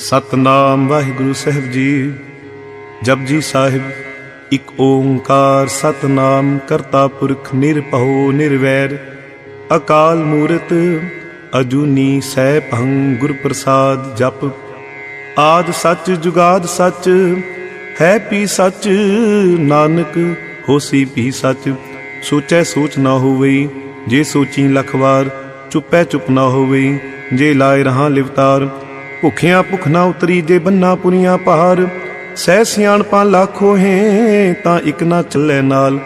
ਸਤਨਾਮ ਵਾਹਿਗੁਰੂ ਸਾਹਿਬ ਜੀ। ਜਪਜੀ ਸਾਹਿਬ, ਇਕ ਓੰਕਾਰ ਸਤਨਾਮ ਕਰਤਾ ਪੁਰਖ ਨਿਰਭਉ ਨਿਰਵੈਰ। ਅਕਾਲ ਮੂਰਤ ਅਜੂਨੀ ਸੈਭੰ ਗੁਰ ਪ੍ਰਸਾਦ ਜਪ। ਆਦ ਸੱਚ ਜੁਗਾਦ ਸੱਚ, ਹੈ ਪੀ ਸੱਚ, ਨਾਨਕ ਹੋਸੀ ਪੀ ਸੱਚ। ਸੋਚੈ ਸੋਚ ਨਾ ਹੋਵਈ, ਜੇ ਸੋਚੀ ਲਖਵਾਰ, ਚੁੱਪੈ ਚੁੱਪ ਨਾ ਹੋਵਈ, ਜੇ ਲਾਏ ਰਹਾ ਲਿਵਤਾਰ। ਭੁਖਿਆਂ ਭੁਖ ਨਾ ਉਤਰੀ ਜੇ ਬੰਨਾ ਪੁਰੀਆਂ ਪਹਾੜ ਸਹਿ ਸਿਆਣਪਾਂ ਲਾਖੋ ਹੈ, ਤਾਂ ਇਕ ਨਾ ਚੱਲੇ ਨਾਲ।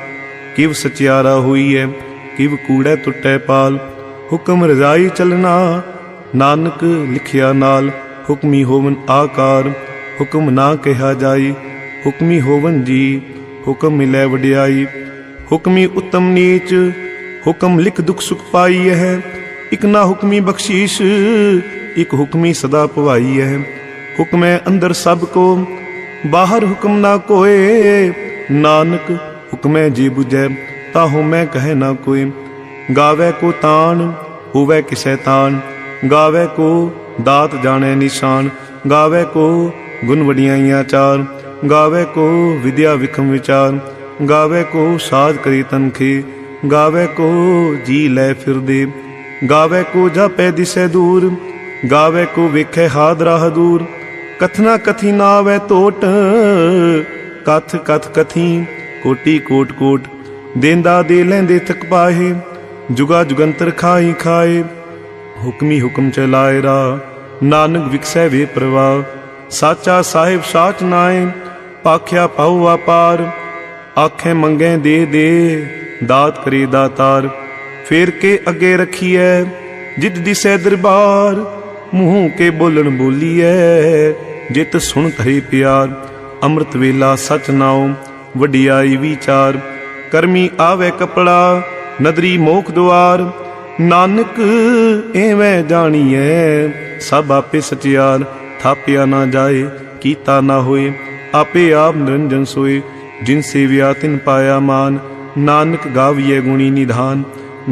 ਕਿਵ ਸਚਿਆਰਾ ਹੋਈ ਹੈ ਕਿਵ ਕੂੜੈ ਟੁੱਟੈ ਪਾਲ। ਹੁਕਮ ਰਜ਼ਾਈ ਚਲਣਾ, ਨਾਨਕ ਲਿਖਿਆ ਨਾਲ। ਹੁਕਮੀ ਹੋਵਨ ਆਕਾਰ, ਹੁਕਮ ਨਾ ਕਿਹਾ ਜਾਈ। ਹੁਕਮੀ ਹੋਵਨ ਜੀ, ਹੁਕਮ ਮਿਲੈ ਵਡਿਆਈ। ਹੁਕਮੀ ਉਤਮ ਨੀਚ, ਹੁਕਮ ਲਿਖ ਦੁਖ ਸੁਖ ਪਾਈ ਹੈ ਇਕ ਨਾ ਹੁਕਮੀ ਬਖਸ਼ੀਸ਼ ਇਕ ਹੁਕਮੀ ਸਦਾ ਭਵਾਈ ਹੈ ਹੁਕਮੈ ਅੰਦਰ ਸਭ ਕੋ, ਬਾਹਰ ਹੁਕਮ ਨਾ ਕੋਏ। ਨਾਨਕ, ਹੁਕਮੈ ਜੀ 부ਜੈ ਤਾਹੂ ਮੈਂ ਕਹੈ ਨਾ ਕੋਈ ਗਾਵੇ ਕੋ ਤਾਣ, ਹੋਵੇ ਕਿਸੈ ਤਾਣ। ਗਾਵੇ ਕੋ ਦਾਤ ਜਾਣੈ ਨਿਸ਼ਾਨ। ਗਾਵੇ ਕੋ ਗੁਣ ਵਡਿਆਈਆਂ ਚਾਰ। ਗਾਵੇ ਕੋ ਵਿਦਿਆ ਵਿਖਮ ਵਿਚਾਰ। ਗਾਵੇ ਕੋ ਸਾਧ ਕਰੀ ਤਨਖੇ ਗਾਵੇ ਕੋ ਜੀ ਲੈ ਫਿਰਦੇ। ਗਾਵੇ ਕੋ ਜਾਪੈ ਦਿਸੈ ਦੂਰ। ਗਾਵੇ ਕੋ ਵੇਖੈ ਹਾਦਰਾ ਰਾਹ ਕਥਨਾ ਕਥੀ ਨਾ ਆਵੈ ਟੋਟ ਕਥ ਕਥ ਕਥੀ, ਕੋਟੀ ਕੋਟ ਕੋਟ, ਦੇਂਦਾ ਦੇ ਲੈਂਦੇ ਥਕ ਪਾਹੇ, ਜੁਗਾ ਜੁਗੰਤਰ ਖਾਈ ਖਾਏ। ਹੁਕਮੀ ਹੁਕਮ ਚਲਾਏ ਰਾ, ਨਾਨਕ ਵਿਕਸੈ ਵੇ ਪ੍ਰਵਾਹ। ਸਾਚਾ ਸਾਹਿਬ ਸਾਚ ਨਾਏ, ਪਾਖਿਆ ਪਾਉ ਆਪਾਰ ਆਖੇ ਮੰਗੇ ਦੇ ਦੇ, ਦਾਤ ਕਰੇ ਦਾਤਾਰ। ਫੇਰ ਕੇ ਅੱਗੇ ਰਖੀਐ, ਜਿਤ ਦਿਸੈ ਦਰਬਾਰ। ਮੂੰਹ ਕੇ ਬੋਲਣ ਬੋਲੀਐ ਜਿਤ ਸੁਣ ਧਰੇ ਪਿਆਰ, ਅੰਮ੍ਰਿਤ ਵੇਲਾ ਸਚ ਨਾਉ, ਵਡਿਆਈ ਵਿਚਾਰ। ਕਰਮੀ ਆਵੇ ਕਪੜਾ, ਨਦਰੀ ਮੋਖ ਦੁਆਰ। ਨਾਨਕ ਐਵੇਂ ਜਾਣੀਐ, ਸਭ ਆਪੇ ਸਚਿਆਰ। ਥਾਪਿਆ ਨਾ ਜਾਏ, ਕੀਤਾ ਨਾ ਹੋਏ, ਆਪੇ ਆਪ ਨਿਰੰਜਨ ਸੋਏ। ਜਿਨ ਸੇਵਿਆ ਤਿਨ ਪਾਇਆ ਮਾਨ, ਨਾਨਕ ਗਾਵੀਐ ਗੁਣੀ ਨਿਧਾਨ।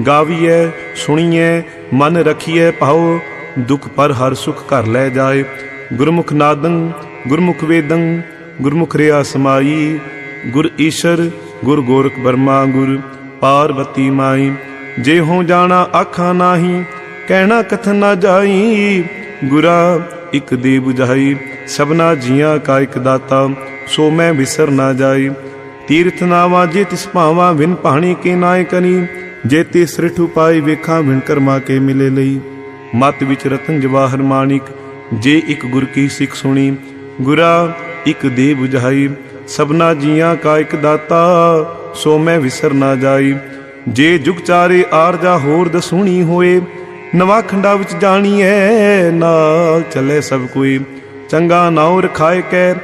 ਗਾਵੀਐ, ਸੁਣੀਐ, ਮਨ ਰਖੀਐ ਪਾਓ ਦੁਖ ਪਰ ਹਰ ਸੁਖ ਘਰ ਲੈ ਜਾਏ। ਗੁਰਮੁਖ ਨਾਦੰ, ਗੁਰਮੁਖ ਵੇਦੰ, ਗੁਰਮੁਖ ਰਿਆ ਸਮਾਈ। ਗੁਰ ਈਸ਼ਰ, ਗੁਰ ਗੋਰਖ ਬਰਮਾ, ਗੁਰ ਪਾਰਵਤੀ ਮਾਈ। ਜੇ ਹੋ ਜਾਣਾ ਆਖਾਂ ਨਾਹੀ, ਕਹਿਣਾ ਕਥਨ ਨਾ ਜਾਈ। ਗੁਰਾ ਇਕ ਦੇ 부ਝਾਈ ਸਭਨਾ ਜੀਆਂ ਕਾ ਇਕ ਦਾਤਾ। ਸੋ ਮੈਂ ਵਿਸਰ ਨਾ ਜਾਈ। ਤੀਰਥ ਨਾਵਾ ਜੇ ਤਿਸ ਭਾਵਾ, ਵਿਨ ਪਾਣੀ ਕੇ ਨਾਏ ਕਨੀ। ਜੇ ਤੇ ਸ੍ਰਿਠ ਉਪਾਈ ਵੇਖਾਂ ਵਿਣ ਕਰਮਾ ਕੇ ਮਿਲੇ ਲਈ। ਮਤ ਵਿੱਚ ਰਤਨ ਜਵਾਹਰ ਮਾਣਿਕ ਜੇ ਇੱਕ ਗੁਰ ਕੀ ਸਿੱਖ ਸੁਣੀ, ਗੁਰਾ ਇੱਕ ਦੇ 부ਝਾਈ ਸਭਨਾ ਜੀਆਂ ਕਾ ਇੱਕ ਦਾਤਾ, ਸੋ ਮੈਂ ਵਿਸਰ ਨਾ ਜਾਈ। ਜੇ ਜੁਗ ਚਾਰੇ ਆਰਜਾ ਹੋਰ ਦਸੂਣੀ ਹੋਏ, ਨਵਾਂ ਖੰਡਾ ਵਿੱਚ ਜਾਣੀ ਜਾਣੀਐ, ਨਾਲ ਚੱਲੇ ਸਭ ਕੋਈ। ਚੰਗਾ ਨਾਉ ਰਖਾਏ ਕੈ,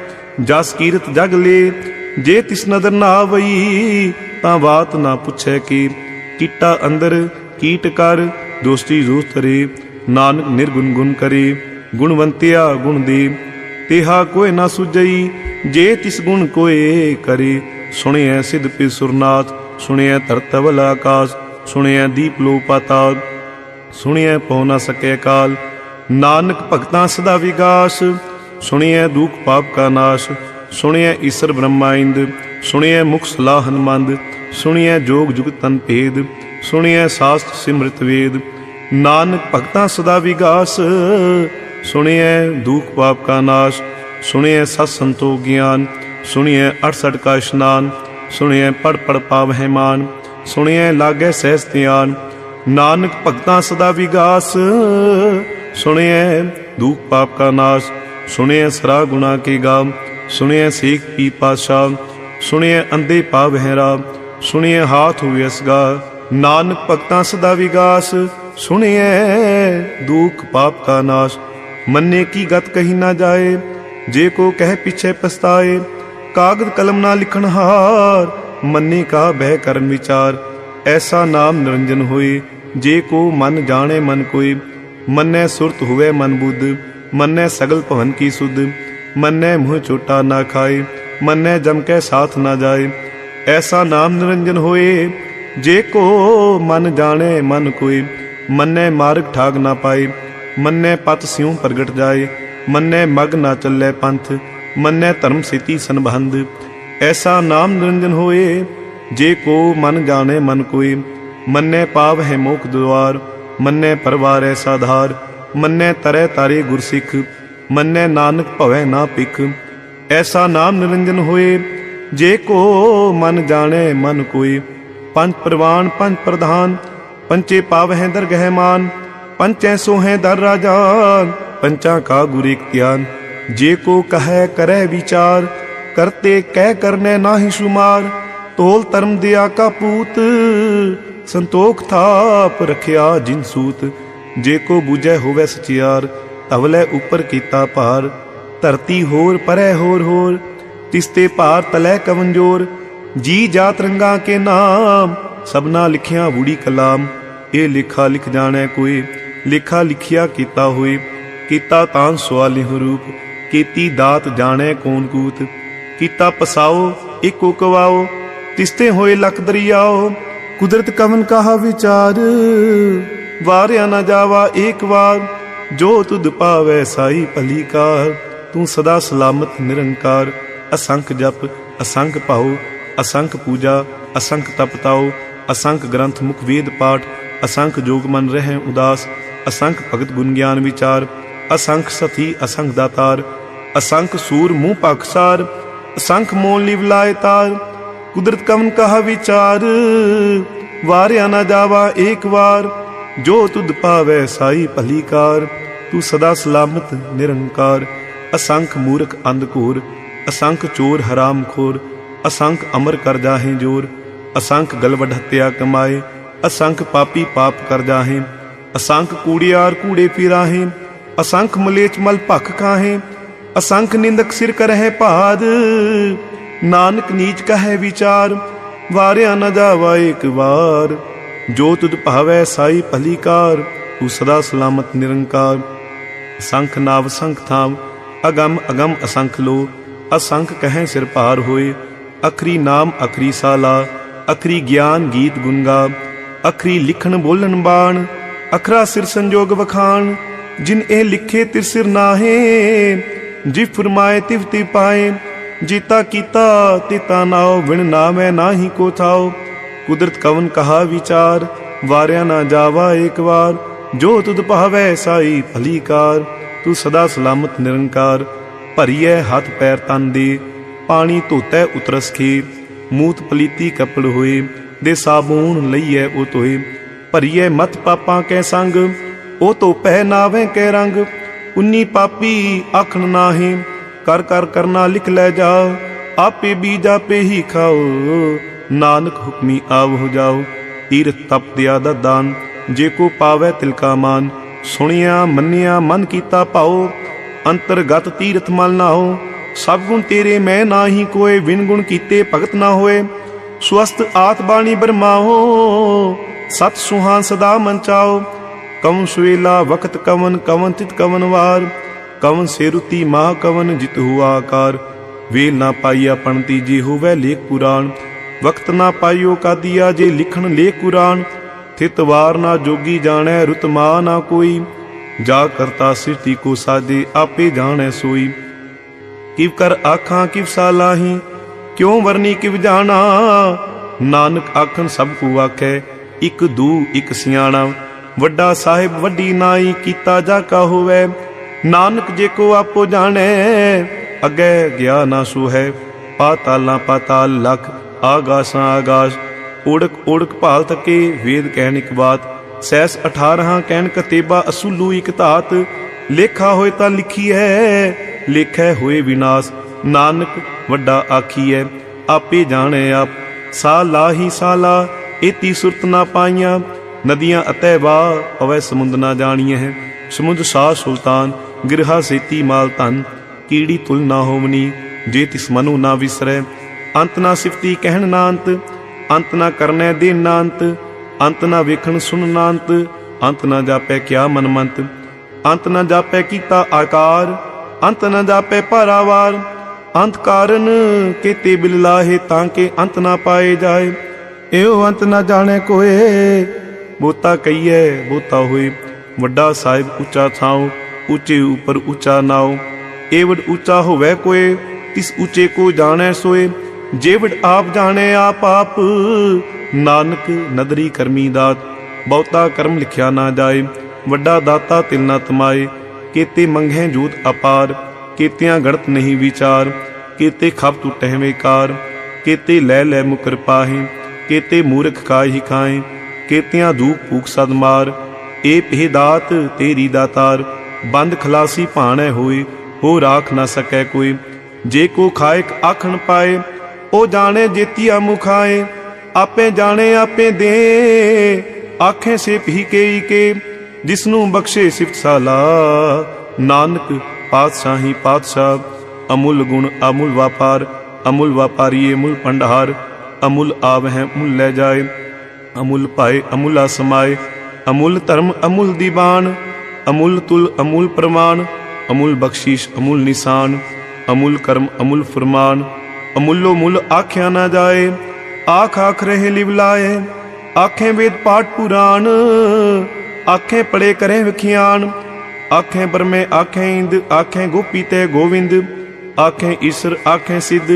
ਜਸ ਕੀਰਤ ਜਗ ਲੇ, ਜੇ ਤਿਸ ਨਦਰ ਨਾ ਆਵਈ ਤਾਂ ਬਾਤ ਨਾ ਪੁੱਛੈ ਕੀ। ਕੀਟਾ ਅੰਦਰ ਕੀਟ ਕਰ, ਦੋਸਤੀ ਦੋਸਤ ਰੇ ਨਾਨਕ ਨਿਰਗੁਣ ਗੁਣ ਕਰੇ, ਗੁਣਵੰਤਿਆ ਗੁਣ ਦੇ। ਤੇਹਾ ਕੋਇ ਨਾ ਸੁਜਈ ਜੇ ਤਿਸ ਗੁਣ ਕੋਏ ਕਰੇ। ਸੁਣਿਐ ਸਿਧ ਪੀ ਸੁਰਨਾਥ ਸੁਣਿਐ ਧਰਤਵਲ ਆਕਾਸ਼, ਸੁਣਿਐ ਦੀਪ ਲੋ ਪਾਤਾਲ ਸੁਣਿਐ ਪਉ ਨਾ ਸਕੈ ਕਾਲ। ਨਾਨਕ ਭਗਤਾਂ ਸਦਾ ਵਿਗਾਸ, ਸੁਣਿਐ ਦੁਖ ਪਾਪ ਕਾ ਨਾਸ਼। ਸੁਣਿਐ ਈਸ਼ਰ ਬ੍ਰਹਮਾ ਇੰਦ ਸੁਣਿਐ ਮੁਖ ਸਲਾਹ ਹਨਮੰਦ, ਸੁਣਿਐ ਜੋਗ ਜੁਗ ਤਨ ਭੇਦ। ਸੁਣਿਐ ਸਾਸਤ ਸਿਮ੍ਰਿਤ ਵੇਦ ਨਾਨਕ ਭਗਤਾਂ ਸਦਾ ਵਿਗਾਸ। ਸੁਣਿਐ ਦੁਖ ਪਾਪ ਕਾ ਨਾਸ਼, ਸੁਣਿਐ ਸਤ ਸੰਤੋ ਗਿਆਨ, ਸੁਣਿਐ 68 ਕਾ ਇਸ਼ਨਾਨ, ਸੁਣਿਐ ਪੜ ਪੜ ਪਾਵਹਿ ਮਾਨ, ਸੁਣਿਐ ਲਾਗੈ ਸਹਿਸ ਧਿਆਨ। ਨਾਨਕ ਭਗਤਾਂ ਸਦਾ ਵਿਗਾਸ। ਸੁਣਿਐ ਦੁਖ ਪਾਪ ਕਾ ਨਾਸ਼, ਸੁਣਿਐ ਸਰਾ ਗੁਨਾ ਕੀ ਗਾਮ, ਸੁਣਿਐ ਸੇਖ ਪੀ ਪਾਸ਼ਾ ਸੁਣਿਐ ਅੰਦੇ ਪਾਵਹਿ ਰਾਮ, ਸੁਣਿਐ ਹਾਥ ਹੋਇ ਅਸਗਾ। ਨਾਨਕ ਭਗਤਾਂ ਸਦਾ ਵਿਗਾਸ। ਸੁਣਿਐ ਦੁਖ ਪਾਪ ਕਾ ਨਾਸ਼ ਮੰਨੇ ਕੀ ਗਤ ਕਹੀ ਨਾ ਜਾਏ ਜੇ ਕੋ ਕਹਿ ਪਿਛੇ ਪਛਤਾਏ ਕਾਗਦ ਕਲਮ ਨਾ ਲਿਖਣ ਹਾਰ ਮੰਨੇ ਕਾ ਬਹਿ ਕਰਨ ਵਿਚਾਰ ਐਸਾ ਨਾਮ ਨਿਰੰਜਨ ਹੋਏ ਜੇ ਕੋ ਮਨ ਜਾਣੇ ਮਨ ਕੋਈ ਮੰਨੈ ਸੁਰਤ ਹੋਵੇ ਮਨ ਬੁੱਧ ਮੰਨੈ ਸਗਲ ਭਵਨ ਕੀ ਸੁਧ ਮੰਨੈ ਮੂੰਹ ਚੋਟਾ ਨਾ ਖਾਏ ਮੰਨੈ ਜਮ ਕੇ ਸਾਥ ਨਾ ਜਾਏ ਐਸਾ ਨਾਮ ਨਿਰੰਜਨ ਹੋਏ ਜੇ ਕੋ ਮਨ ਜਾਣੇ ਮਨ ਕੋਈ ਮੰਨੈ ਮਾਰਗ ਠਾਗ ਨਾ ਪਾਏ, ਮੰਨੈ ਪਤ ਸਿਉ ਪ੍ਰਗਟ ਜਾਏ, ਮੰਨੈ ਮਗ ਨਾ ਚੱਲੇ ਪੰਥ, ਮੰਨੈ ਧਰਮ ਸਿਤੀ ਸੰਬੰਧ। ਐਸਾ ਨਾਮ ਨਿਰੰਜਨ ਹੋਏ, ਜੇ ਕੋ ਮਨ ਜਾਣੇ ਮਨ ਕੋਈ ਮੰਨੈ ਪਾਵ ਹੈ ਮੋਖ ਦੁਆਰ, ਮੰਨੈ ਪਰਵਾਰ ਐਸਾ ਧਾਰ ਮੰਨੈ ਤਰੈ ਤਾਰੇ ਗੁਰਸਿੱਖ, ਮੰਨੈ ਨਾਨਕ ਭਵੈ ਨਾ ਪਿਖ ਐਸਾ ਨਾਮ ਨਿਰੰਜਨ ਹੋਏ, ਜੇ ਕੋ ਮਨ ਜਾਣੇ ਮਨ ਕੋਏ। ਪੰਜ ਪ੍ਰਵਾਨ ਪੰਜ ਪ੍ਰਧਾਨ ਪੰਚੇ ਪਾਵਹਿ ਦਰਗਹਿ ਮਾਨ ਪੰਚੈ ਸੋਹੈ ਦਰ ਰਾਜਾਨ ਪੰਚਾਂ ਕਾ ਗੁਰ ਇਖਤਿਆਨ ਜੇ ਕੋ ਕਹੈ ਕਰੈ ਵਿਚਾਰ ਕਰਤੇ ਕਹਿ ਕਰਨੇ ਨਾਹੀ ਸ਼ੁਮਾਰ ਤੋਲ ਧਰਮ ਦਿਆ ਕਾ ਪੂਤ ਸੰਤੋਖ ਥਾਪ ਰਖਿਆ ਜਿਨ ਸੂਤ ਜੇ ਕੋ ਬੂਝੈ ਹੋਵੇ ਸਚਿਆਰ ਤਵਲੇ ਉੱਪਰ ਕੀਤਾ ਭਾਰ ਧਰਤੀ ਹੋਰ ਪਰੈ ਹੋਰ ਹੋਰ ਤਿਸਤੇ ਭਾਰ ਤਲੈ ਕਵੰਜੋਰ ਜੀ ਜਾਤ ਰੰਗਾ ਕੇ ਨਾਮ ਸਭਨਾ ਲਿਖਿਆ ਬੂੜੀ ਕਲਾਮ, ਇਹ ਲੇਖਾ ਲਿਖ ਜਾਣੈ ਕੋਈ, ਲੇਖਾ ਲਿਖਿਆ ਕੀਤਾ ਹੋਏ, ਕੀਤਾ ਤਾਂ ਸਵਾਲਿ ਰੂਪ, ਕੀਤੀ ਦਾਤ ਜਾਣੈ ਕੌਣ ਕੂਤ, ਕੀਤਾ ਪਸਾਓ, ਇੱਕੋ ਕਵਾਓ, ਤਿਸਤੇ ਹੋਏ ਲਖ ਦਰਿਆਓ, ਕੁਦਰਤ ਕਵਨ ਕਹਾ ਵਿਚਾਰ, ਵਾਰਿਆ ਨਾ ਜਾਵਾ ਏਕ ਵਾਰ, ਜੋ ਤੁਧ ਪਾਵੈ ਸਾਈ ਭਲੀ ਕਾਰ ਤੂੰ ਸਦਾ ਸਲਾਮਤ ਨਿਰੰਕਾਰ, ਅਸੰਖ ਜਪ, ਅਸੰਖ ਭਾਉ, ਅਸੰਖ ਪੂਜਾ, ਅਸੰਖ ਤਪਤਾਉ ਅਸੰਖ ਗ੍ਰੰਥ ਮੁਖ ਵੇਦ ਪਾਠ, ਅਸੰਖ ਜੋਗ ਮਨ ਰਹਿ ਉਦਾਸ, ਅਸੰਖ ਭਗਤ ਗੁਣ ਗਿਆਨ ਵਿਚਾਰ, ਅਸੰਖ ਸਤੀ ਅਸੰਖ ਦਾਤਾਰ, ਅਸੰਖ ਸੂਰ ਮੂੰਹ ਪਖਸਾਰ ਅਸੰਖ ਮੋਲ ਲਿਵ ਲਾਇ ਤਾਰ, ਕੁਦਰਤ ਕਵਨ ਕਹਾ ਵਿਚਾਰ, ਵਾਰਿਆ ਨਾ ਜਾਵਾ ਏਕ ਵਾਰ, ਜੋ ਤੁਧ ਪਾਵੈ ਸਾਈ ਭਲੀ ਕਾਰ, ਤੂੰ ਸਦਾ ਸਲਾਮਤ ਨਿਰੰਕਾਰ, ਅਸੰਖ ਮੂਰਖ ਅੰਧਕੂਰ ਅਸੰਖ ਚੋਰ ਹਰਾਮ ਖੋਰ, ਅਸੰਖ ਅਮਰ ਕਰ ਜਾਹੇ ਜੋਰ ਅਸੰਖ ਗਲਵਡ ਹੱਤਿਆ ਕਮਾਏ, ਅਸੰਖ ਪਾਪੀ ਪਾਪ ਕਰ ਜਾਹੇ, ਅਸੰਖ ਕੂੜਿਆਰ ਕੂੜੇ ਪੀਰਾਹੇ, ਅਸੰਖ ਮਲੇਚ ਮਲ ਭਖ ਖਾਹੇ, ਅਸੰਖ ਨਿੰਦਕ ਸਿਰ ਕਰਹਿ ਭਾਦ, ਨਾਨਕ ਨੀਚ ਕਹੈ ਵਿਚਾਰ, ਵਾਰਿਆ ਨ ਜਾਵਾ ਇੱਕ ਵਾਰ, ਜੋ ਤੁਧ ਭਾਵੈ ਸਾਈ ਭਲੀ ਕਾਰ, ਤੂੰ ਸਦਾ ਸਲਾਮਤ ਨਿਰੰਕਾਰ। ਸੰਖ ਨਾਵ ਸੰਖ ਥਾਮ ਅਗੰਮ ਅਗੰਮ ਅਸੰਖ ਲੋ, ਅਸੰਖ ਕਹੈ ਸਿਰ ਭਾਰ ਹੋਏ, ਅਖਰੀ ਨਾਮ ਅਖਰੀ ਸਾਲਾ ਅਖਰੀ ਗਿਆਨ ਗੀਤ ਗੁੰਗਾ, ਅਖਰੀ ਲਿਖਣ ਬੋਲਣ ਬਾਣ, ਅਖਰਾ ਸਿਰ ਸੰਜੋਗ ਵਖਾਣ, ਜਿਨ ਇਹ ਲਿਖੇ ਤਿਰ ਸਿਰ ਨਾਹੇ, ਜੀ ਫਰਮਾਏ ਤਿਵ ਤੀ ਪਾਏ, ਜੀਤਾ ਕੀਤਾ ਤਿਤਾ ਨਾਉ, ਵਿਣ ਨਾਮੈ ਨਾਹੀ ਕੋ ਥਾਉ, ਕੁਦਰਤ ਕਵਨ ਕਹਾ ਵਿਚਾਰ, ਵਾਰਿਆ ਨਾ ਜਾਵਾ ਏਕ ਵਾਰ, ਜੋ ਤੁਧ ਭਾਵੈ ਸਾਈ ਭਲੀਕਾਰ ਤੂੰ ਸਦਾ ਸਲਾਮਤ ਨਿਰੰਕਾਰ, ਭਰੀਐ ਹੱਥ ਪੈਰ ਤਨ ਦੇ, ਪਾਣੀ ਧੋਤੈ ਉਤਰਸ ਖੇ ਮੂਤ ਪਲੀਤੀ ਕਪੜ ਹੋਏ, ਦੇ ਸਾਬੂਨ ਲਈਐ ਉਹ ਤੋਏ ਭਰੀਐ ਮਤ ਪਾਪਾਂ ਕੈ ਸੰਗ, ਉਹ ਤੋ ਪਹਿ ਨਾਵੇਂ ਕੈ ਰੰਗ। ਉਨੀ ਪਾਪੀ ਆਖਣ ਨਾਹੀ, ਕਰ ਕਰ ਕਰਨਾ ਲਿਖ ਲੈ ਜਾਓ ਆਪੇ ਬੀਜ ਆਪੇ ਹੀ ਖਾਓ। ਨਾਨਕ ਹੁਕਮੀ ਆਵ ਹੋ ਜਾਓ, ਤੀਰਥ ਤਪ ਦਿਆ ਦਾ ਦਾਨ। ਜੇ ਕੋ ਪਾਵੈ ਤਿਲ ਕਾ ਮਾਨ, ਸੁਣਿਆ ਮੰਨਿਆ ਮਨ ਕੀਤਾ ਭਾਉ ਅੰਤਰਗਤ ਤੀਰਥ ਮਲ ਨਾ ਸਭ ਗੁਣ ਤੇਰੇ, ਮੈਂ ਨਾਹੀ ਕੋਏ ਵਿਨ ਗੁਣ ਕੀਤੇ ਭਗਤ ਨਾ ਹੋਏ। ਸਵਸਤ ਆਤ ਬਾਣੀ ਬਰਮਾਓ, ਸਤ ਸੁਹਾਨ ਸਦਾ ਮਨ ਚਾਓ। ਕਵਨ ਸੁਵੇਲਾ ਵਕਤ ਕਵਨ ਕਵਨ ਤਿਤ ਕਵਨ ਵਾਰ। ਕਵਨ ਸੇਰੁਤੀ ਮਾ ਕਵਨ ਜਿਤ ਹੁਆ ਆਕਾਰ। ਵੇਲ ਨਾ ਪਾਈਆ ਪਣਤੀ ਜੇ ਹੋਵੇ ਲੇਖ ਪੁਰਾਣ। ਵਕਤ ਨਾ ਪਾਈਓ ਕਾਦੀਆ ਜੇ ਲਿਖਣ ਲੇਖ ਕੁਰਾਨ। ਥਿਤ ਵਾਰ ਨਾ ਜੋਗੀ ਜਾਣੈ, ਰੁਤ ਮਾ ਨਾ ਕੋਈ। ਜਾ ਕਰਤਾ ਸਿਰਤੀ ਕੋ ਸਾਜੇ, ਆਪੇ ਜਾਣੈ ਸੋਈ। ਕਿਵ ਕਰ ਆਖਾਂ ਕਿਵ ਸਾਲਾਹੀ ਕਿਉ ਵਰਨੀ ਕਿਵ ਜਾਣਾ? ਨਾਨਕ ਆਖਣ ਸਭ ਕੋ ਆਖੈ, ਇਕ ਦੂ, ਇਕ ਸਿਆਣਾ। ਵੱਡਾ ਸਾਹਿਬ ਵੱਡੀ ਨਾਈ ਕੀਤਾ ਜਾ ਕਾ ਹੋਵੇ। ਨਾਨਕ ਜੇ ਕੋ ਆਪੋ ਜਾਣੈ, ਅਗੇ ਗਿਆ ਨਾ ਸੋ ਹੈ ਪਾਤਾਲਾਂ ਪਾਤਾਲ ਲਖ, ਆਗਾਸਾਂ ਆਗਾਸ। ਓੜਕ ਓੜਕ ਭਾਲ ਤਕੇ ਵੇਦ ਕਹਿਣ ਇਕ ਬਾਤ। ਸੈਸ 18 ਕਹਿਣ ਕਤੇਬਾ ਅਸੂਲੂ ਇਕ ਧਾਤ। ਲੇਖਾ ਹੋਏ ਤਾਂ ਲਿਖੀ ਹੈ ਲੇਖੈ ਹੋਏ ਵਿਨਾਸ਼, ਨਾਨਕ ਵੱਡਾ ਆਖੀਐ, ਆਪੇ ਜਾਣੈ ਆਪ। ਸਾ ਲਾਹੀ ਸਾਲਾ ਏਤੀ ਸੁਰਤ ਨਾ ਪਾਈਆਂ। ਨਦੀਆਂ ਅਤੈ ਵਾ ਅਵੈ ਸਮੁੰਦ ਨਾ ਜਾਣੀਐ। ਸਮੁੰਦ ਸਾ ਸੁਲਤਾਨ, ਗਿਰਹਾ ਸੇਤੀ ਮਾਲ ਧਨ। ਕੀੜੀ ਤੁਲ ਨਾ ਹੋਵਨੀ, ਜੇ ਤਿਸ ਮਨੂ ਨਾ ਵਿਸਰੈ। ਅੰਤ ਨਾ ਸਿਫਤੀ ਕਹਿਣ ਨਾ ਅੰਤ ਅੰਤ ਨਾ ਕਰਨੈ ਦੇ ਨਾ ਅੰਤ ਅੰਤ ਨਾ ਵੇਖਣ ਸੁਣ ਨਾ ਅੰਤ ਅੰਤ ਨਾ ਜਾਪੈ ਕਿਆ ਮਨਮੰਤ। ਅੰਤ ਨਾ ਜਾਪੈ ਕੀਤਾ ਆਕਾਰ ਅੰਤ ਨਾ ਜਾਪੈ ਭਾਰਾਵਾਰ। ਅੰਤ ਕਾਰਨ ਕੀਤੇ ਬਿਲ ਲਾਹੇ ਤਾਂ ਕਿ ਅੰਤ ਨਾ ਪਾਏ ਜਾਏ। ਇਹੋ ਅੰਤ ਨਾ ਜਾਣੇ ਕੋਏ ਬੋਤਾ ਕਈਐ ਬੋਤਾ ਹੋਏ। ਵੱਡਾ ਸਾਹਿਬ ਉੱਚਾ ਥਾਉ, ਉੱਚੇ ਉਪਰ ਉੱਚਾ ਨਾਉ। ਏਵਡ ਉੱਚਾ ਹੋਵੇ ਕੋਏ, ਤਿਸ ਉੱਚੇ ਕੋ ਜਾਣੈ ਸੋਏ। ਜੇਵੜ ਆਪ ਜਾਣੈ ਆਪ ਆਪ, ਨਾਨਕ ਨਦਰੀ ਕਰਮੀ ਦਾਤ। ਬਹੁਤਾ ਕਰਮ ਲਿਖਿਆ ਨਾ ਜਾਏ, ਵੱਡਾ ਦਾਤਾ ਤਿਲ ਨਾ ਤਮਾਏ। ਕੀਤੇ ਮੰਗਹਿ ਜੂਤ ਅਪਾਰ, ਕੀਤਿਆਂ ਗੜਤ ਨਹੀਂ ਵਿਚਾਰ, ਕੀਤੇ ਖਪ ਟੁਟਹਿ ਵੇਕਾਰ ਕੀਤੇ ਲੈ ਲੈ ਮੁਕਰ ਪਾਹੇ, ਕੀਤੇ ਮੂਰਖ ਕਾਹੀ ਖਾਏ, ਕੀਤਿਆਂ ਦੂਪ ਭੂਖ ਸਦ ਮਾਰ, ਏ ਪਹਿ ਤੇਰੀ ਦਾਤਾਰ, ਬੰਦ ਖਲਾਸੀ ਭਾਣੈ ਹੋਏ, ਹੋ ਰਾਖ ਨਾ ਸਕੈ ਕੋਈ, ਜੇ ਕੋ ਖਾਇਕ ਆਖਣ ਪਾਏ, ਉਹ ਜਾਣੇ ਜੇਤੀਆ ਮੁਖਾਏ ਆਪੇ ਜਾਣੇ ਆਪੇ ਦੇ, ਆਖੇ ਸੇ ਭੀ ਕੇਈ ਕੇ ਜਿਸਨੂੰ ਬਖਸ਼ੇ ਸਿਫਤ ਸਾਲਾ। ਨਾਨਕ ਪਾਤਸ਼ਾਹੀ ਪਾਤਸ਼ਾਹ, ਅਮੁੱਲ ਗੁਣ ਅਮੁੱਲ ਵਪਾਰ, ਅਮੁੱਲ ਵਪਾਰੀਏ ਮੁੱਲ ਭੰਡਾਰ, ਅਮੁੱਲ ਆਵਹਿ ਮੁੱਲ ਲੈ ਜਾਏ, ਅਮੁੱਲ ਪਾਏ ਅਮੁੱਲਾ ਸਮਾਏ ਅਮੁੱਲ ਧਰਮ ਅਮੁੱਲ ਦੀਵਾਨ, ਅਮੁੱਲ ਤੁਲ ਅਮੁੱਲ ਪ੍ਰਮਾਣ, ਅਮੁੱਲ ਬਖਸ਼ੀਸ਼ ਅਮੁੱਲ ਨਿਸ਼ਾਨ, ਅਮੁੱਲ ਕਰਮ ਅਮੁੱਲ ਫਰਮਾਨ, ਅਮੁੱਲੋ ਮੁੱਲ ਆਖਿਆ ਨਾ ਜਾਏ, ਆਖ ਆਖ ਰਹੇ ਲਿਵ ਲਾਏ, ਆਖੇ ਵੇਦ ਪਾਠ ਪੁਰਾਣ ਆਖੇ ਪੜੇ ਕਰੇ ਵਿਖਿਆਨ। ਆਖੇ ਬਰਮੇ ਆਖੇ ਇੰਦ, ਆਖੇ ਗੋਪੀ ਤੇ ਗੋਵਿੰਦ। ਆਖੇ ਈਸ਼ਰ, ਆਖੇ ਸਿੱਧ,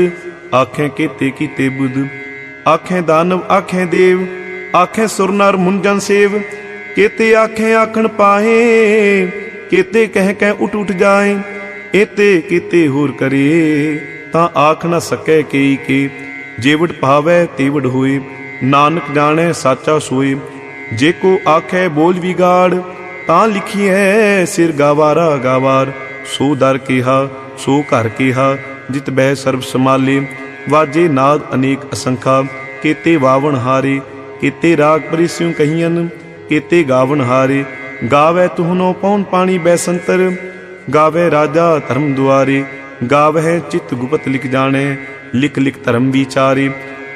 ਆਖੇ ਕੀਤੇ ਕੀਤੇ ਬੁੱਧ। ਆਖੇ ਦਾਨਵ, ਆਖੇ ਦੇਵ, ਆਖੇ ਸੁਰਨਰ ਮੁੰਜਨ ਸੇਵ। ਕੀਤੇ ਆਖੇ ਆਖਣ ਪਾਏ ਕੀਤੇ ਕਹਿ ਕਹਿ ਉਠ ਉਠ ਜਾਏ। ਏਤੇ ਕੀਤੇ ਹੋਰ ਕਰੇ, ਤਾਂ ਆਖ ਨਾ ਸਕੈ ਕੇਈ ਕੇ। ਜੇਵੜ ਭਾਵੈ ਤੇਵੜ ਹੋਏ, ਨਾਨਕ ਜਾਣੈ ਸਾਚਾ ਸੋਏ। ਜੇ ਕੋ ਆਖੈ ਬੋਲ ਵਿਗਾੜ, ਤਾਂ ਲਿਖੀਐ ਸਿਰ ਗਾਵਾਰਾ ਗਾਵਾਰ। ਸੋ ਦਰ ਕੀਹਾ, ਸੋ ਘਰ ਕਿਹਾ, ਜਿਤ ਬਹਿ ਸਰਬ ਸਮਾਲੇ ਵਾਜੇ ਨਾਦ ਅਨੇਕ ਅਸੰਖਾ, ਕੀਤੇ ਵਾਵਣ ਹਾਰੇ, ਕੀਤੇ ਰਾਗ ਪਰਿਸਿਉ ਕਹੀਨ ਕੀਤੇ ਗਾਵਣ ਹਾਰੇ। ਗਾਵੇ ਤੁਹਨੋ ਪੌਣ ਪਾਣੀ ਬੈਸੰਤਰ, ਗਾਵੇ ਰਾਜਾ ਧਰਮ ਦੁਆਰੇ। ਗਾਵਹਿ ਚਿਤ ਗੁਪਤ ਲਿਖ ਜਾਣੈ, ਲਿਖ ਲਿਖ ਧਰਮ ਵਿਚਾਰੇ।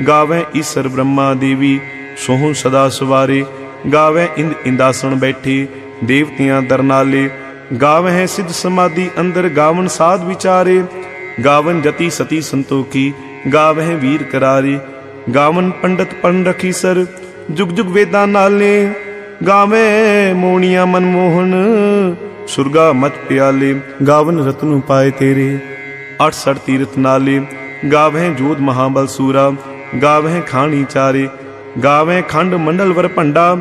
ਗਾਵੇ ਈਸ਼ਰ ਬ੍ਰਹਮਾ ਦੇਵੀ, ਸੋਹੰ ਸਦਾ ਸਵਾਰੇ। ਗਾਵੇ ਇੰਦ ਇੰਦਾਸਣ ਬੈਠੀ, ਦੇਵਤਿਆਂ ਦਰਨਾਲੇ ਗਾਵਹਿ ਸਿਧ ਸਮਾਧੀ ਅੰਦਰ ਗਾਵਨ ਸਾਧ ਵਿਚਾਰੇ। ਗਾਵਨ ਜਤੀ ਸਤੀ ਸੰਤੋਖੀ ਗਾਵਹਿ ਵੀਰ ਕਰਾਰੇ। ਗਾਵਨ ਪੰਡਤ ਪਨ ਰਖੀ ਸਰ, ਜੁਗ ਜੁਗ ਵੇਦਾਂ ਨਾਲੇ। ਗਾਵੇਂ ਮੋਣੀਆਂ ਮਨਮੋਹਨ, ਸੁਰਗਾ ਮਤ ਪਿਆਲੇ। ਗਾਵਨ ਰਤਨੁ ਪਾਏ ਤੇਰੇ 68 ਤੀਰਥ ਨਾਲੇ। ਗਾਵੇਂ ਜੋਧ ਮਹਾਬਲ ਸੂਰਾ, ਗਾਵੇਂ ਖਾਣੀ ਚਾਰੇ। ਗਾਵੇਂ ਖੰਡ ਮੰਡਲ ਵਰ ਭੰਡਾ,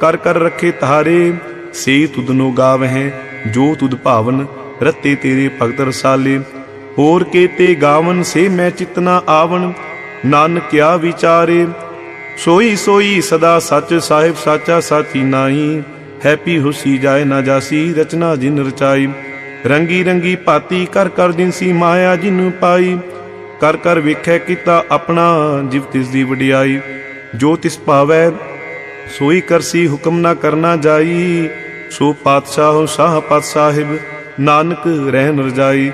ਕਰ ਕਰ ਰੱਖੇ ਤਾਰੇ ਸੇ ਤੁਧਨੋ ਗਾਵਹਿ, ਜੋ ਤੁਦ ਭਾਵਨ ਰਤੇ ਤੇਰੇ ਭਗਤ ਰਸਾਲੇ। ਹੋਰ ਕੇਤੇ ਗਾਵਨ ਸੇ ਮੈਂ ਚਿਤਨਾ ਆਵਣ ਨਾਨਕ ਕਿਆ ਵਿਚਾਰੇ। ਸੋਈ ਸੋਈ ਸਦਾ ਸੱਚ ਸਾਹਿਬ ਸਾਚਾ ਸਾਚੀ ਨਾਹੀ, ਹੈਪੀ ਹੁਸੀ ਜਾਏ ਨਾ ਜਾਸੀ ਰਚਨਾ ਜਿਨ ਰਚਾਈ। ਰੰਗੀ ਰੰਗੀ ਭਾਤੀ ਕਰ ਕਰ ਜਿਨਸੀ ਮਾਇਆ ਜਿਨ ਪਾਈ। ਕਰ ਕਰ ਵੇਖੈ ਕੀਤਾ ਆਪਣਾ, ਜਿਵ ਤਿਸ ਦੀ ਵਡਿਆਈ। ਜੋ ਤਿਸ ਭਾਵੈ ਸੋਈ ਕਰਸੀ ਹੁਕਮ ਨਾ ਕਰਨਾ ਜਾਈ। ਸੋ ਪਾਤਸ਼ਾਹ ਸ਼ਾਹ ਪਤ ਸਾਹਿਬ, ਨਾਨਕ ਰਹਿ ਰਜਾਈ।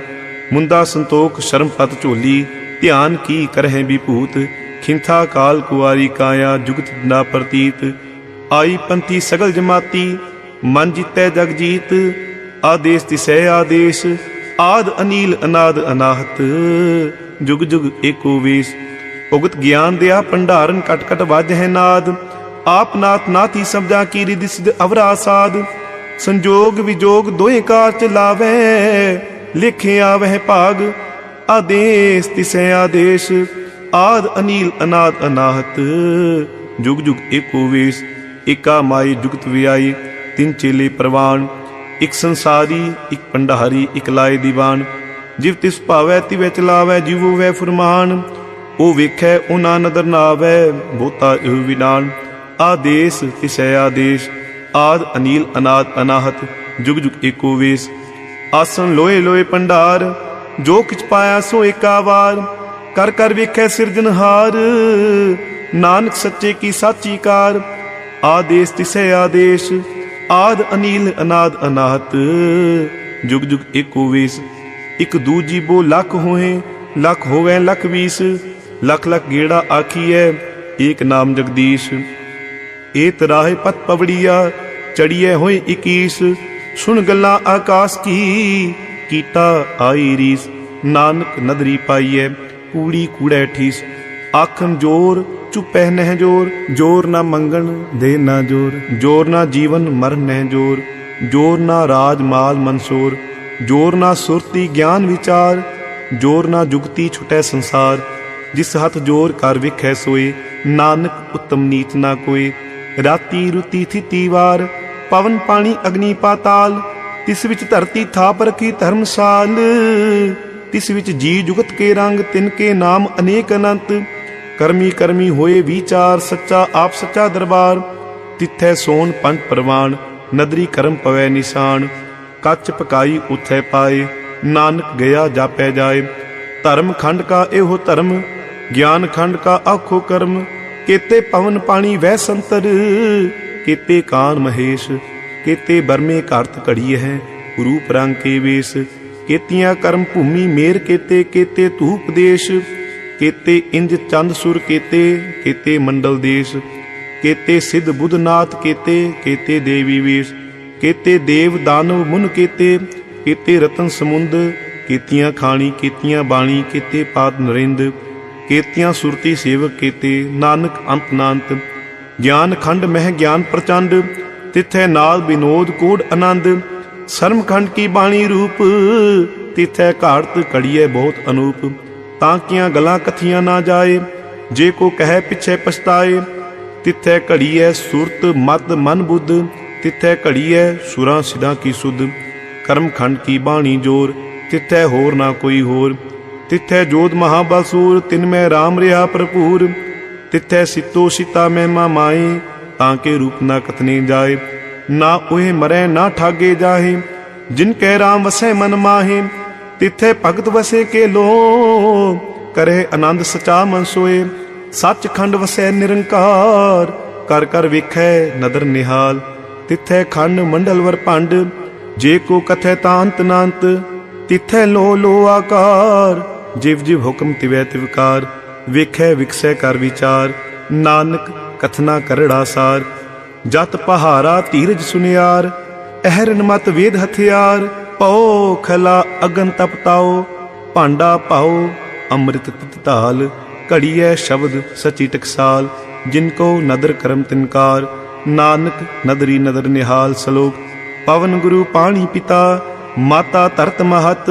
ਮੁੰਦਾ ਸੰਤੋਖ ਸ਼ਰਮ ਪਤ ਝੋਲੀ, ਧਿਆਨ ਕੀ ਕਰਹਿ ਵਿਭੂਤ ਖਿੰਥਾ ਕਾਲ ਕੁਆਰੀ ਕਾਇਆ, ਜੁਗਤ ਨਾ ਪ੍ਰਤੀਤ। ਆਈ ਪੰਥੀ ਸਗਲ ਜਮਾਤੀ, ਮਨ ਜਿਤੈ ਜਗ ਜੀਤ। ਆਦੇਸ ਤਿਸੈ ਆਦੇਸ਼, ਆਦ ਅਨੀਲ ਅਨਾਦ ਅਨਾਹਤ। ਜੁਗ ਜੁਗ ਏਕੋ ਵੇਸ ਉਗਤ ਗਿਆਨ ਦਿਆ, ਭੰਡਾਰਨ ਕਟ ਕਟ ਵੱਜ ਹੈ ਨਾਦ। ਆਪ ਨਾਥ ਨਾਥੀ ਸਬਦਾ ਕੀ ਰਿਦਿ ਸਿਧ ਅਵਰਾ ਸਾਧ ਸੰਜੋਗ ਵਿਜੋਗ ਦੋਏ ਕਾਰ ਚ ਲਾਵੇ ਲਿਖਿਆ ਵਹਿ ਭਾਗ। ਆਦੇਸ ਤਿਸੈ ਆਦੇਸ਼, ਆਦ ਅਨੀਲ ਅਨਾਦ ਅਨਾਹਤ। ਜੁਗ ਜੁਗ ਏਕੋ ਵੇਸ, ਏਕਾ ਮਾਈ ਜੁਗਤ ਵਿਆਈ। ਤਿੰਨ ਚੇਲੇ ਪ੍ਰਵਾਨ, ਇਕ ਸੰਸਾਰੀ, ਇਕ ਪੰਡਹਾਰੀ ਇਕ ਲਾਏ ਦੀਵਾਨ। ਜਿਵ ਤਿਸ ਭਾਵੈ ਤਿਵੈ ਚਲਾਵੈ, ਜਿਵੋ ਵੈ ਫੁਰਮਾਨ। ਉਹ ਵੇਖੈ ਉਹਨਾਂ ਨਦਰ ਨਾ ਆਵੈ ਬੋਤਾ ਇਹ ਵਿਨਾਨ ਆਦੇਸ ਤਿਸੈ ਆਦੇਸ਼, ਆਦ ਅਨੀਲ ਅਨਾਦ ਅਨਾਹਤ, ਜੁਗ ਜੁਗ ਏਕੋ ਵੇਸ। ਆਸਨ ਲੋਏ ਲੋਏ ਪੰਡਾਰ, ਜੋ ਕਿਛ ਪਾਇਆ ਸੋ ਏਕਾ ਵਾਰ ਕਰ ਕਰ ਵੇਖੈ ਸਿਰਜਨਹਾਰ ਨਾਨਕ ਸੱਚੇ ਕੀ ਸਾਚੀ ਕਾਰ। ਆਦੇਸ ਤਿਸੈ ਆਦੇਸ਼, ਆਦ ਅਨੀਲ ਅਨਾਦ ਅਨਾਹਤ, ਜੁਗ ਜੁਗ ਏਕੋ ਵੇਸ। ਇਕ ਦੂਜੀ ਬੋ ਲੱਖ ਹੋਏ, ਲੱਖ ਹੋਵੇ ਲੱਖ ਵੀਸ। ਲੱਖ ਲੱਖ ਗੇੜਾ ਆਖੀਐ, ਏਕ ਨਾਮ ਜਗਦੀਸ਼। ਏ ਤਰਾਹੇ ਪਤ ਪਵੜੀਆ ਚੜੀਏ ਹੋਏ 21 ਸੁਣ ਗੱਲਾਂ ਆਕਾਸ਼ ਕੀ ਕੀਤਾ ਆਈ ਰੀਸ। ਨਾਨਕ ਨਦਰੀ ਪਾਈਐ, ਕੂੜੀ ਕੂੜੈ ਠੀਸ। ਆਖਨ ਜੋਰ, ਚੁਪੈ ਨਹਿ ਜੋਰ। ਜੋਰ ਨਾ ਮੰਗਣ ਦੇ ਨਾ ਜੋਰ। ਜੋਰ ਨਾ ਜੀਵਨ, ਮਰਨ ਨਹਿ ਜੋਰ। ਜੋਰ ਨਾ ਰਾਜ, ਮਾਲ, ਮਨਸੂਰ। ਜੋਰ ਨਾ ਸੁਰਤੀ, ਗਿਆਨ ਵਿਚਾਰ। ਜੋਰ ਨਾ ਜੁਗਤੀ, ਛੁਟੈ ਸੰਸਾਰ। ਜਿਸ ਹੱਥ ਜੋਰ ਕਰ ਵਿਖੈ ਸੋਏ, ਨਾਨਕ ਉਤਮ ਨੀਚ ਨਾ ਕੋਏ। ਰਾਤੀ ਰੁਤੀ ਥਿਤੀ ਵਾਰ ਪਵਨ ਪਾਣੀ ਅਗਨੀ ਪਾਤਾਲ। ਤਿਸ ਵਿੱਚ ਧਰਤੀ ਥਾਪ ਰਖੀ ਧਰਮਸਾਲ। ਤਿਸ ਵਿੱਚ ਜੀ ਜੁਗਤ ਕੇ ਰੰਗ, ਤਿਨ ਕੇ ਨਾਮ ਅਨੇਕ ਅਨੰਤ। ਕਰਮੀ ਕਰਮੀ ਹੋਏ ਵਿਚਾਰ, ਸੱਚਾ ਆਪ ਸੱਚਾ ਦਰਬਾਰ। ਤਿੱਥੈ ਸੋਨ ਪੰਜ ਪ੍ਰਵਾਨ, ਨਦਰੀ ਕਰਮ ਪਵੈ ਨਿਸ਼ਾਨ। ਕੱਚ ਪਕਾਈ ਉਥੈ ਪਾਏ, ਨਾਨਕ ਗਿਆ ਜਾਪੈ ਜਾਏ। ਧਰਮ ਖੰਡ ਕਾ ਇਹੋ ਧਰਮ ਗਿਆਨ ਖੰਡ ਕਾ ਆਖੋ ਕਰਮ, ਕੀਤੇ ਪਵਨ ਪਾਣੀ ਵਹਿ ਸੰਤਰ, ਕੀਤੇ ਕਾਨ ਮਹੇਸ਼, ਕੀਤੇ ਬਰਮੇ ਘਰਤ ਘੜੀ ਹੈ, ਰੂਪ ਰੰਗ ਕੇ ਵੇਸ, ਕੀਤੀਆਂ ਕਰਮ ਭੂਮੀ ਮੇਰ ਕੀਤੇ ਕੀਤੇ ਧੂਪ ਦੇਸ਼, ਕੀਤੇ ਇੰਜ ਚੰਦ ਸੁਰ ਕੀਤੇ ਕੀਤੇ ਮੰਡਲ ਦੇਸ਼, ਕੀਤੇ ਸਿੱਧ ਬੁੱਧਨਾਥ ਕੀਤੇ ਕੀਤੇ ਦੇਵੀ ਵੇਸ਼, ਕੀਤੇ ਦੇਵ ਦਾਨਵ ਮੁਨ ਕੇਤੇ, ਕੀਤੇ ਰਤਨ ਸਮੁੰਦ, ਕੀਤੀਆਂ ਖਾਣੀ, ਕੀਤੀਆਂ ਬਾਣੀ, ਕੀਤੇ ਪਾਦ ਨਰਿੰਦ ਕੀਤੀਆਂ ਸੁਰਤੀ ਸੇਵਕ ਕੀਤੇ, ਨਾਨਕ ਅੰਤ ਨਾਨਤ। ਗਿਆਨ ਖੰਡ ਮਹਿ ਗਿਆਨ ਪ੍ਰਚੰਡ, ਤਿਥੈ ਨਾਲ ਵਿਨੋਦ ਕੋਡ ਆਨੰਦ। ਸ਼ਰਮ ਖੰਡ ਕੀ ਬਾਣੀ ਰੂਪ, ਤਿਥੈ ਘਾੜਤ ਕੜੀਏ ਬਹੁਤ ਅਨੂਪ। ਤਾਂ ਕੀਆਂ ਗਲਾਂ ਕਥੀਆਂ ਨਾ ਜਾਏ, ਜੇ ਕੋ ਕਹੈ ਪਿਛੇ ਪਛਤਾਏ। ਤਿਥੈ ਘੜੀਐ ਸੁਰਤ ਮਤ ਮਨ ਬੁੱਧ, ਤਿਥੈ ਘੜੀਐ ਸੁਰਾਂ ਸਿਧਾਂ ਕੀ ਸੁਧ। ਕਰਮ ਖੰਡ ਕੀ ਬਾਣੀ ਜੋਰ, ਤਿਥੈ ਹੋਰ ਨਾ ਕੋਈ ਹੋਰ। ਤਿਥੈ ਜੋਤ ਜੋਧ ਮਹਾਬਲਸੂਰ, ਤਿਨ ਮੈਂ RAM ਰਿਹਾ ਭਰਪੂਰ। ਤਿਥੈ ਸਿਤੋ ਸਿਤਾ ਮੈਂ ਮਾਏ ਤਾਂ ਕੇ ਰੂਪ ਨਾ ਕਤਨੇ ਜਾਏ। ਨਾ ਉਹੇ ਮਰੈ, ਨਾ ਠਾਗੇ ਜਾਹੇ। ਜਿਨ ਕੈ RAM ਵਸੈ ਮਨ ਮਾਹੇ, ਤਿਥੈ ਭਗਤ ਵਸੇ ਕੇ ਲੋ ਕਰੇ ਆਨੰਦ ਸਚਾ ਮਨ ਸੋਏ, ਸੱਚਖੰਡ ਵਸੈ ਨਿਰੰਕਾਰ। ਕਰ ਕਰ ਵੇਖੈ ਨਦਰ ਨਿਹਾਲ, ਤਿਥੈ ਖੰਡ ਮੰਡਲ ਵਰ ਭੰਡ। ਜੇ ਕੋ ਕਥੈ ਤਾਂ ਅੰਤ ਨਾੰਤ, ਤਿਥੈ ਲੋ ਲੋ ਆਕਾਰ। ਜਿਵ ਜਿਵ ਹੁਕਮ ਤਿਵੈ ਤਿਵਕਾਰ ਵੇਖੈ ਵਿਕਸੈ ਕਰ ਵਿਚਾਰ, ਨਾਨਕ ਕਥਨਾ ਕਰੜਾ ਸਾਰ। ਜਤ ਪਹਾਰਾ ਧੀਰਜ ਸੁਨਿਆਰ, ਅਹਰਨ ਮਤ ਵੇਦ ਹਥਿਆਰ, ਪਉ ਖਲਾ ਅਗਨ ਤਪਤਾਓ ਭਾਂਡਾ ਪਾਓ ਅੰਮ੍ਰਿਤ ਤਿਤ ਧਾਲ, ਘੜੀਐ ਸ਼ਬਦ ਸਚੀ ਟਕਸਾਲ, ਜਿਨ ਕੋ ਨਦਰ ਕਰਮ ਤਿਨਕਾਰ ਨਾਨਕ ਨਦਰੀ ਨਦਰ ਨਿਹਾਲ ਸਲੋਕ, ਪਵਨ ਗੁਰੂ ਪਾਣੀ ਪਿਤਾ, ਮਾਤਾ ਤਰਤ ਮਹਤ